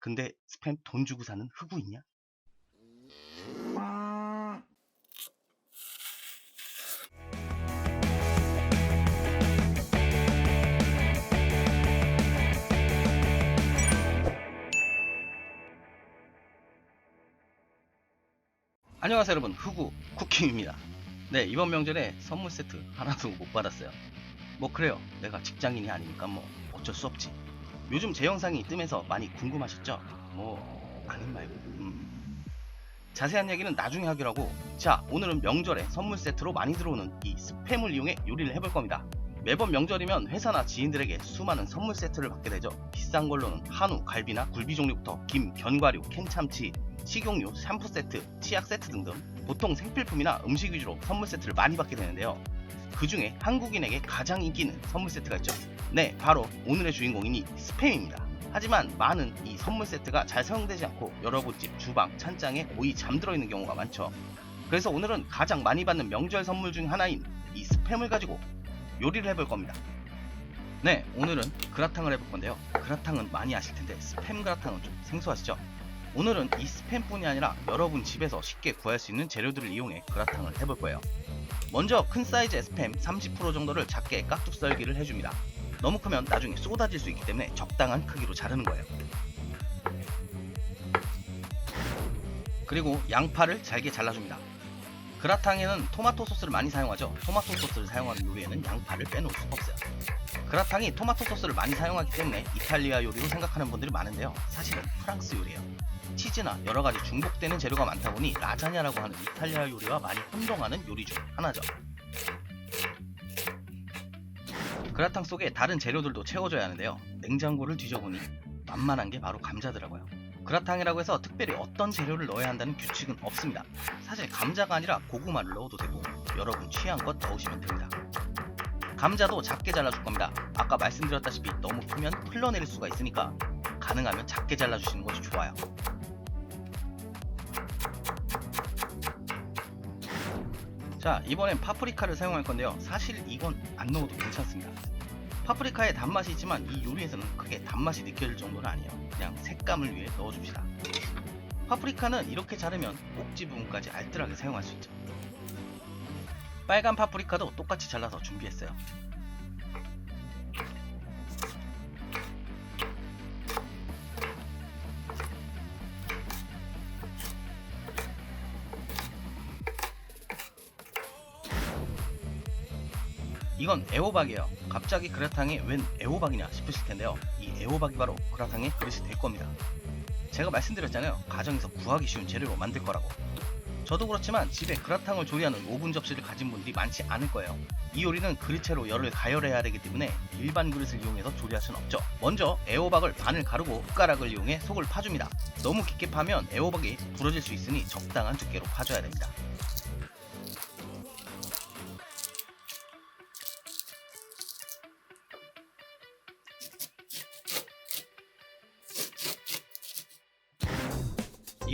근데 스팸 돈 주고 사는 흑우 있냐? 안녕하세요 여러분. 흑우 쿠킹입니다. 네 이번 명절에 선물 세트 하나도 못 받았어요. 뭐 그래요? 내가 직장인이 아니니까 뭐 어쩔 수 없지 요즘 제 영상이 뜨면서 많이 궁금하셨죠? 뭐 아닌 말고. 음. 자세한 얘기는 나중에 하기로 하고. 자 오늘은 명절에 선물 세트로 많이 들어오는 이 스팸을 이용해 요리를 해볼 겁니다. 매번 명절이면 회사나 지인들에게 수많은 선물 세트를 받게 되죠. 비싼 걸로는 한우, 갈비나 굴비 종류부터 김, 견과류, 캔참치, 식용유, 샴푸 세트, 치약 세트 등등 보통 생필품이나 음식 위주로 선물 세트를 많이 받게 되는데요. 그 중에 한국인에게 가장 인기 있는 선물 세트가 있죠 네, 바로 오늘의 주인공인 이 스팸입니다. 하지만 많은 이 선물 세트가 잘 사용되지 않고 여러분 집 주방, 찬장에 고이 잠들어 있는 경우가 많죠. 그래서 오늘은 가장 많이 받는 명절 선물 중 하나인 이 스팸을 가지고 요리를 해볼 겁니다. 네, 오늘은 그라탕을 해볼 건데요. 그라탕은 많이 아실 텐데 스팸 그라탕은 좀 생소하시죠? 오늘은 이 스팸뿐이 아니라 여러분 집에서 쉽게 구할 수 있는 재료들을 이용해 그라탕을 해볼 거예요. 먼저 큰 사이즈의 스팸 30% 정도를 작게 깍둑 썰기를 해줍니다. 너무 크면 나중에 쏟아질 수 있기 때문에 적당한 크기로 자르는 거예요. 그리고 양파를 잘게 잘라줍니다. 그라탕에는 토마토 소스를 많이 사용하죠. 토마토 소스를 사용하는 요리에는 양파를 빼놓을 수가 없어요. 그라탕이 토마토 소스를 많이 사용하기 때문에 이탈리아 요리로 생각하는 분들이 많은데요. 사실은 프랑스 요리예요. 치즈나 여러 가지 중복되는 재료가 많다 보니 라자냐라고 하는 이탈리아 요리와 많이 혼동하는 요리 중 하나죠. 그라탕 속에 다른 재료들도 채워줘야 하는데요. 냉장고를 뒤져보니 만만한 게 바로 감자더라고요. 그라탕이라고 해서 특별히 어떤 재료를 넣어야 한다는 규칙은 없습니다. 사실 감자가 아니라 고구마를 넣어도 되고 여러분 취향껏 넣으시면 됩니다. 감자도 작게 잘라줄 겁니다. 아까 말씀드렸다시피 너무 크면 흘러내릴 수가 있으니까 가능하면 작게 잘라주시는 것이 좋아요. 자 이번엔 파프리카를 사용할 건데요. 사실 이건 안 넣어도 괜찮습니다. 파프리카에 단맛이 있지만 이 요리에서는 크게 단맛이 느껴질 정도는 아니에요. 그냥 색감을 위해 넣어줍시다. 파프리카는 이렇게 자르면 꼭지 부분까지 알뜰하게 사용할 수 있죠. 빨간 파프리카도 똑같이 잘라서 준비했어요 이건 애호박이에요. 갑자기 그라탕에 웬 애호박이냐 싶으실 텐데요. 이 애호박이 바로 그라탕의 그릇이 될 겁니다. 제가 말씀드렸잖아요. 가정에서 구하기 쉬운 재료로 만들 거라고. 저도 그렇지만 집에 그라탕을 조리하는 오븐 접시를 가진 분들이 많지 않을 거예요. 이 요리는 그릇채로 열을 가열해야 되기 때문에 일반 그릇을 이용해서 조리할 수는 없죠. 먼저 애호박을 반을 가르고 숟가락을 이용해 속을 파줍니다. 너무 깊게 파면 애호박이 부러질 수 있으니 적당한 두께로 파줘야 됩니다.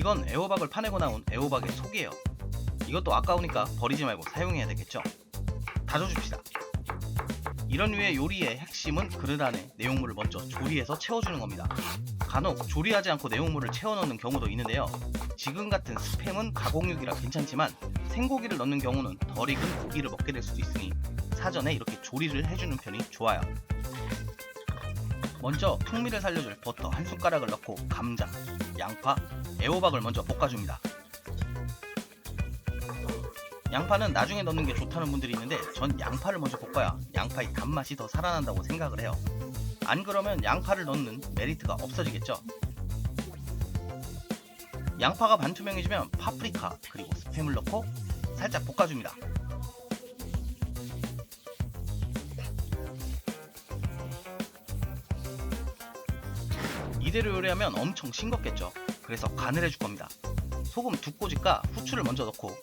이건 애호박을 파내고 나온 애호박의 속이에요. 이것도 아까우니까 버리지 말고 사용해야 되겠죠. 다져줍시다. 이런 류의 요리의 핵심은 그릇 안에 내용물을 먼저 조리해서 채워주는 겁니다. 간혹 조리하지 않고 내용물을 채워넣는 경우도 있는데요. 지금 같은 스팸은 가공육이라 괜찮지만 생고기를 넣는 경우는 덜 익은 고기를 먹게 될 수도 있으니 사전에 이렇게 조리를 해주는 편이 좋아요. 먼저 풍미를 살려줄 버터 한 숟가락을 넣고 감자, 양파, 애호박을 먼저 볶아줍니다. 양파는 나중에 넣는 게 좋다는 분들이 있는데 전 양파를 먼저 볶아야 양파의 단맛이 더 살아난다고 생각을 해요. 안 그러면 양파를 넣는 메리트가 없어지겠죠. 양파가 반투명해지면 파프리카 그리고 스팸을 넣고 살짝 볶아줍니다. 이대로 요리하면 엄청 싱겁겠죠. 그래서 간을 해줄 겁니다. 소금 두 꼬집과 후추를 먼저 넣고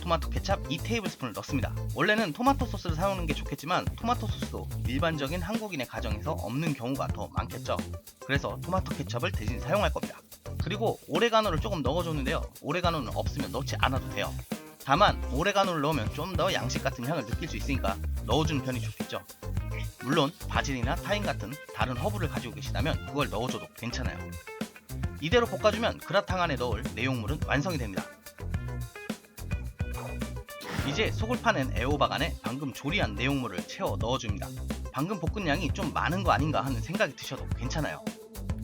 토마토 케찹 2테이블스푼을 넣습니다. 원래는 토마토 소스를 사용하는 게 좋겠지만 토마토 소스도 일반적인 한국인의 가정에서 없는 경우가 더 많겠죠. 그래서 토마토 케찹을 대신 사용할 겁니다. 그리고 오레가노를 조금 넣어줬는데요. 오레가노는 없으면 넣지 않아도 돼요. 다만 오레가노를 넣으면 좀 더 양식 같은 향을 느낄 수 있으니까 넣어주는 편이 좋겠죠. 물론 바질이나 타임 같은 다른 허브를 가지고 계시다면 그걸 넣어줘도 괜찮아요. 이대로 볶아주면 그라탕 안에 넣을 내용물은 완성이 됩니다. 이제 속을 파는 애호박 안에 방금 조리한 내용물을 채워 넣어줍니다. 방금 볶은 양이 좀 많은 거 아닌가 하는 생각이 드셔도 괜찮아요.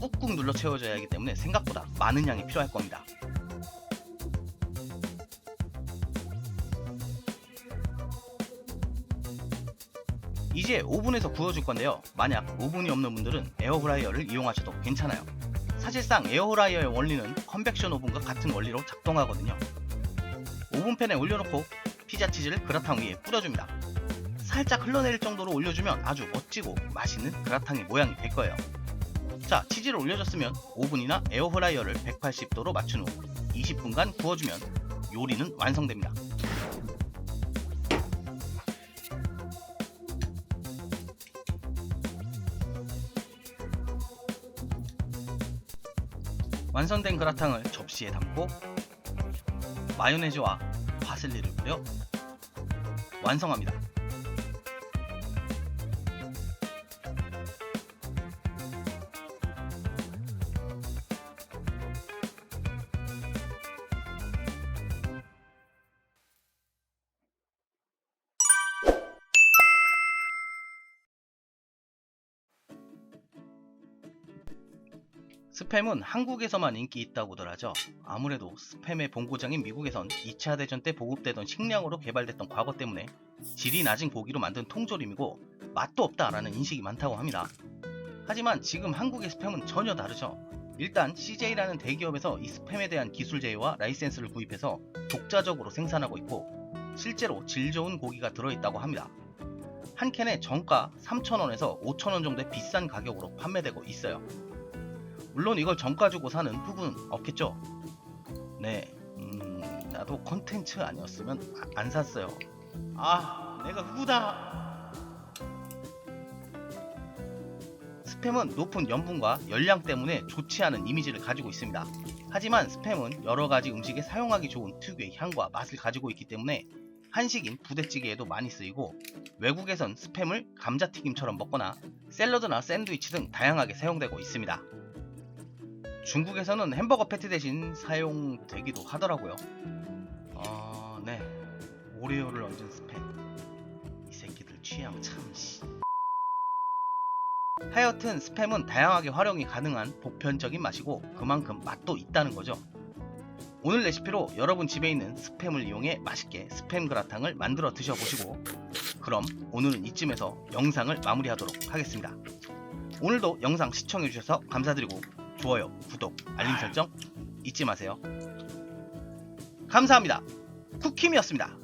꾹꾹 눌러 채워져야 하기 때문에 생각보다 많은 양이 필요할 겁니다. 이제 오븐에서 구워줄 건데요. 만약 오븐이 없는 분들은 에어프라이어를 이용하셔도 괜찮아요. 사실상 에어프라이어의 원리는 컨벡션 오븐과 같은 원리로 작동하거든요. 오븐팬에 올려놓고 피자 치즈를 그라탕 위에 뿌려줍니다. 살짝 흘러내릴 정도로 올려주면 아주 멋지고 맛있는 그라탕의 모양이 될 거예요. 자, 치즈를 올려줬으면 오븐이나 에어프라이어를 180도로 맞춘 후 20분간 구워주면 요리는 완성됩니다. 완성된 그라탕을 접시에 담고 마요네즈와 파슬리를 뿌려 완성합니다. 스팸은 한국에서만 인기 있다고들 하죠. 아무래도 스팸의 본고장인 미국에선 2차 대전 때 보급되던 식량으로 개발됐던 과거 때문에 질이 낮은 고기로 만든 통조림이고 맛도 없다라는 인식이 많다고 합니다. 하지만 지금 한국의 스팸은 전혀 다르죠. 일단 CJ라는 대기업에서 이 스팸에 대한 기술 제휴와 라이센스를 구입해서 독자적으로 생산하고 있고 실제로 질 좋은 고기가 들어있다고 합니다. 한 캔에 정가 3,000원에서 5,000원 정도의 비싼 가격으로 판매되고 있어요. 물론 이걸 정가 주고 사는 부분은 없겠죠. 네, 음, 나도 컨텐츠 아니었으면 아- 안 샀어요. 아, 내가 후다. 스팸은 높은 염분과 열량 때문에 좋지 않은 이미지를 가지고 있습니다. 하지만 스팸은 여러 가지 음식에 사용하기 좋은 특유의 향과 맛을 가지고 있기 때문에 한식인 부대찌개에도 많이 쓰이고 외국에선 스팸을 감자튀김처럼 먹거나 샐러드나 샌드위치 등 다양하게 사용되고 있습니다. 중국에서는 햄버거 패티 대신 사용되기도 하더라고요. 어, 네. 오레오를 얹은 스팸. 이 새끼들 취향 참 씨. 하여튼 스팸은 다양하게 활용이 가능한 보편적인 맛이고 그만큼 맛도 있다는 거죠. 오늘 레시피로 여러분 집에 있는 스팸을 이용해 맛있게 스팸 그라탕을 만들어 드셔보시고 그럼 오늘은 이쯤에서 영상을 마무리하도록 하겠습니다. 오늘도 영상 시청해주셔서 감사드리고 좋아요, 구독, 알림 설정 잊지 마세요. 감사합니다. 쿠킴이었습니다.